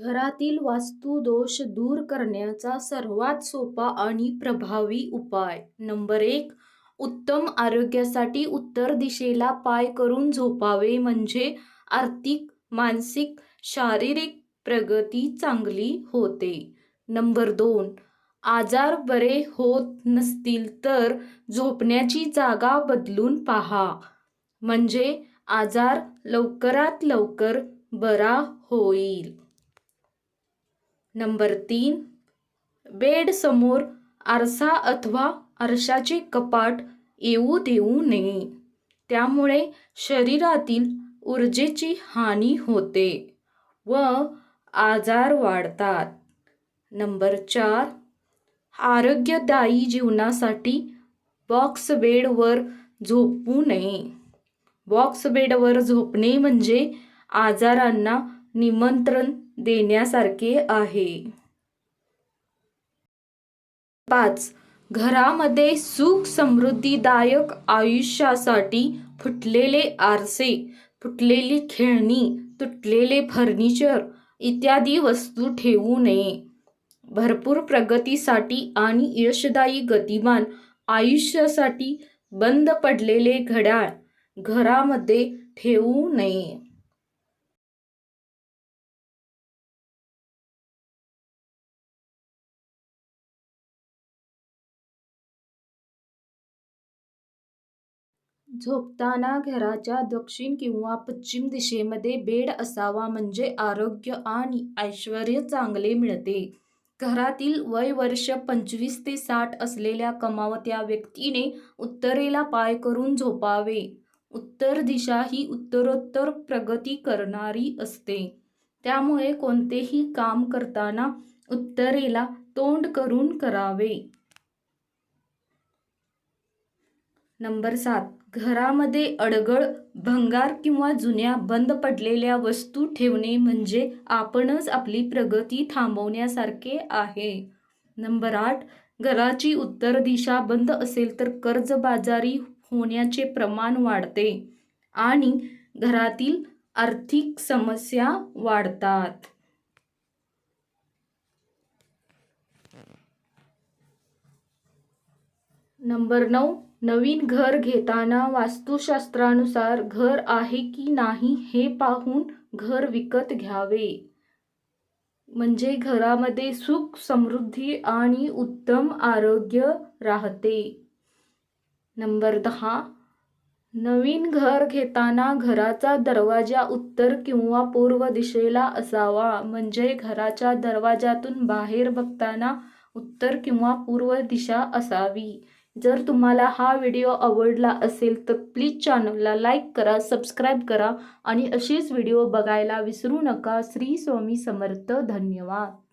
घरातील वास्तुदोष दूर करण्याचा सर्वात सोपा आणि प्रभावी उपाय. नंबर एक उत्तम आरोग्यासाठी उत्तर दिशेला पाय करून झोपावे म्हणजे आर्थिक मानसिक शारीरिक प्रगती चांगली होते. नंबर दोन आजार बरे होत नसतील तर झोपण्याची जागा बदलून पहा. म्हणजे आजार लवकरात लवकर बरा होईल. नंबर तीन बेडसमोर आरसा अथवा आरशाचे कपाट येऊ देऊ नये. त्यामुळे शरीरातील ऊर्जेची हानी होते व आजार वाढतात. नंबर चार आरोग्यदायी जीवनासाठी बॉक्स बेडवर झोपू नये. बॉक्स बेडवर झोपणे म्हणजे आजारांना निमंत्रण देण्यासारखे आहे. पाच. घरामध्ये सुख समृद्धीदायक आयुष्यासाठी फुटलेले आरसे फुटलेली खेळणी तुटलेले फर्निचर इत्यादी वस्तू ठेवू नये. भरपूर प्रगतीसाठी आणि यशदायी गतिमान आयुष्यासाठी बंद पडलेले घड्याळ घरामध्ये ठेवू नये. झोपताना घराच्या दक्षिण किंवा पश्चिम दिशेमध्ये बेड असावा म्हणजे आरोग्य आणि ऐश्वर चांगले मिळते. घरातील वय वर्ष पंचवीस ते साठ असलेल्या कमावत्या व्यक्तीने उत्तरेला पाय करून झोपावे. उत्तर दिशा ही उत्तरोत्तर प्रगती करणारी असते. त्यामुळे कोणतेही काम करताना उत्तरेला तोंड करून करावे. नंबर सात. घरामध्ये अडगळ भंगार किंवा जुन्या बंद पडलेल्या वस्तू ठेवणे म्हणजे आपणच आपली प्रगती थांबवण्यासारखे आहे. नंबर आठ. घराची उत्तर दिशा बंद असेल तर कर्जबाजारी होण्याचे प्रमाण वाढते आणि घरातील आर्थिक समस्या वाढतात. नंबर नऊ. नवीन घर घेताना वास्तुशास्त्रानुसार घर आहे की नाही हे पाहून घर विकत घ्यावे. म्हणजे घरामध्ये सुख समृद्धी आणि उत्तम आरोग्य राहते. नंबर दहा. नवीन घर घेताना घराचा दरवाजा उत्तर किंवा पूर्व दिशेला असावा. म्हणजे घराच्या दरवाजातून बाहेर बघताना उत्तर किंवा पूर्व दिशा असावी. जर तुम्हाला हा व्हिडिओ आवडला असेल तर प्लीज चॅनलला लाईक करा सबस्क्राईब करा आणि असेच व्हिडिओ बघायला विसरू नका. श्री स्वामी समर्थ. धन्यवाद.